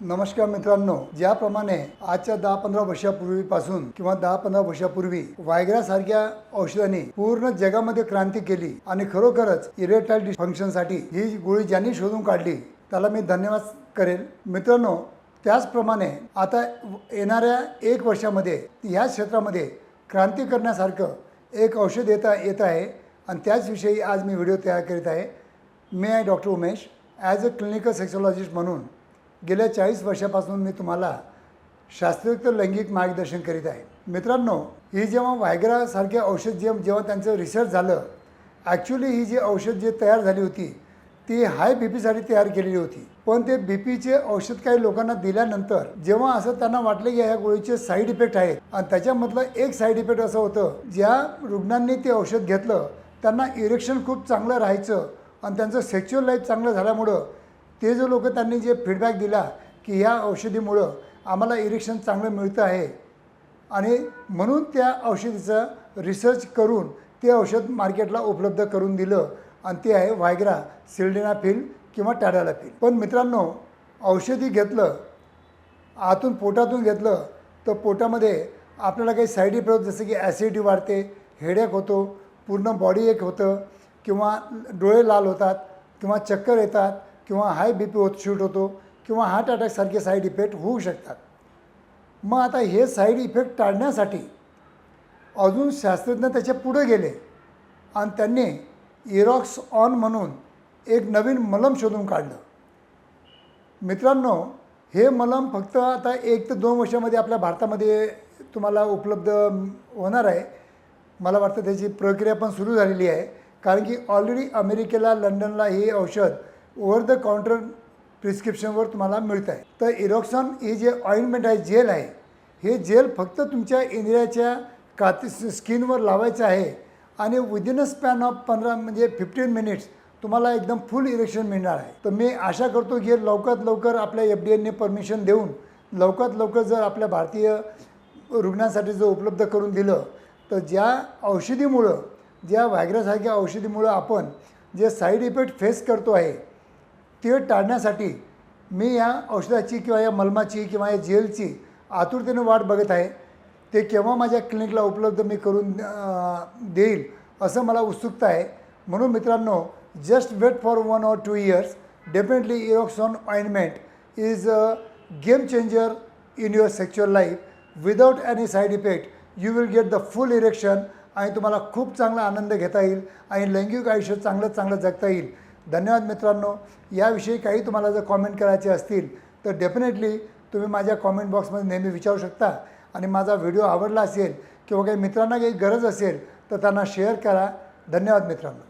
नमस्कार मित्रांनो ज्याप्रमाणे आजच्या दहा पंधरा वर्षापूर्वीपासून किंवा दहा पंधरा वर्षापूर्वी वायग्रा सारख्या औषधांनी पूर्ण जगामध्ये क्रांती केली आणि खरोखरच इरेटाईल फंक्शनसाठी ही गोळी ज्यांनी शोधून काढली त्याला मी धन्यवाद करेल. मित्रांनो त्याचप्रमाणे आता येणाऱ्या एक वर्षामध्ये ह्या क्षेत्रामध्ये क्रांती करण्यासारखं एक औषध येता येत आहे आणि त्याचविषयी आज मी व्हिडिओ तयार करीत आहे. मी आहे doctor Umesh as a clinical sexologist म्हणून गेल्या चाळीस वर्षापासून मी तुम्हाला शास्त्रोक्त लैंगिक मार्गदर्शन करीत आहे. मित्रांनो ही जेव्हा व्हायग्रासारखे औषध जे जेव्हा त्यांचं रिसर्च झालं ॲक्च्युली ही जी औषध जे तयार झाली होती ती हाय बी पीसाठी तयार केलेली होती. पण ते बी पीचे औषध काही लोकांना दिल्यानंतर जेव्हा असं त्यांना वाटलं की ह्या गोळीचे साईड इफेक्ट आहेत आणि त्याच्यामधलं एक साईड इफेक्ट असं होतं ज्या रुग्णांनी ते औषध घेतलं त्यांना इरेक्शन खूप चांगलं राहायचं आणि त्यांचं सेक्च्युअल लाईफ चांगलं झाल्यामुळं ते जे लोक त्यांनी जे फीडबॅक दिला की ह्या औषधीमुळं आम्हाला इरेक्शन चांगलं मिळतं आहे. आणि म्हणून त्या औषधीचं रिसर्च करून ते औषध मार्केटला उपलब्ध करून दिलं. आणि ते आहे व्हायग्रा सिल्डेनाफिल किंवा टॅडालाफिल पण मित्रांनो औषधी घेतलं आतून पोटातून घेतलं तर पोटामध्ये आपल्याला काही साईड इफेक्ट जसं की ॲसिडिटी वाढते हेडेक होतो पूर्ण बॉडी एक होतं किंवा डोळे लाल होतात किंवा चक्कर येतात किंवा हाय बी पी होत शूट होतो किंवा हार्ट अटॅकसारखे साईड इफेक्ट होऊ शकतात. मग आता हे साईड इफेक्ट टाळण्यासाठी अजून शास्त्रज्ञ त्याच्या पुढे गेले आणि त्यांनी इरॉक्स ऑन म्हणून एक नवीन मलम शोधून काढलं. मित्रांनो हे मलम फक्त आता एक ते दोन वर्षामध्ये आपल्या भारतामध्ये तुम्हाला उपलब्ध होणार आहे. मला वाटतं त्याची प्रक्रिया पण सुरू झालेली आहे. कारण की ऑलरेडी अमेरिकेला लंडनला हे औषध ओव्हर द काउंटर प्रिस्क्रिप्शनवर तुम्हाला मिळतं आहे तर इरॉक्सॉन हे जे ऑइंटमेंट आहे जेल आहे हे जेल फक्त तुमच्या इंद्रियाच्या काती स्किनवर लावायचं आहे आणि विदिन अ स्पॅन ऑफ पंधरा म्हणजे फिफ्टीन मिनिट्स तुम्हाला एकदम फुल इरेक्शन मिळणार आहे. तर मी आशा करतो की लवकरात लवकर आपल्या एफ डी एनने परमिशन देऊन लवकरात लवकर जर आपल्या भारतीय रुग्णांसाठी जर उपलब्ध करून दिलं तर ज्या औषधीमुळं ज्या व्हायग्रासारख्या औषधीमुळं आपण जे साईड इफेक्ट फेस करतो आहे ते टाळण्यासाठी मी या औषधाची किंवा या मलमाची किंवा या जेलची आतुरतेने वाट बघत आहे. ते केव्हा माझ्या क्लिनिकला उपलब्ध मी करून देईल असं मला उत्सुकता आहे. म्हणून मित्रांनो just wait for one or two years definitely Eroxon ointment is a game changer in your sexual life without any side effect you will get the full erection आणि तुम्हाला खूप चांगला आनंद घेता येईल आणि लैंगिक आयुष्य चांगलं चांगलं जगता येईल. धन्यवाद मित्रांनो. याविषयी काही तुम्हाला जर कॉमेंट करायचे असतील तर डेफिनेटली तुम्ही माझ्या कॉमेंट बॉक्समध्ये नेहमी विचारू शकता. आणि माझा व्हिडिओ आवडला असेल किंवा काही मित्रांना काही गरज असेल तर त्यांना शेअर करा. धन्यवाद मित्रांनो.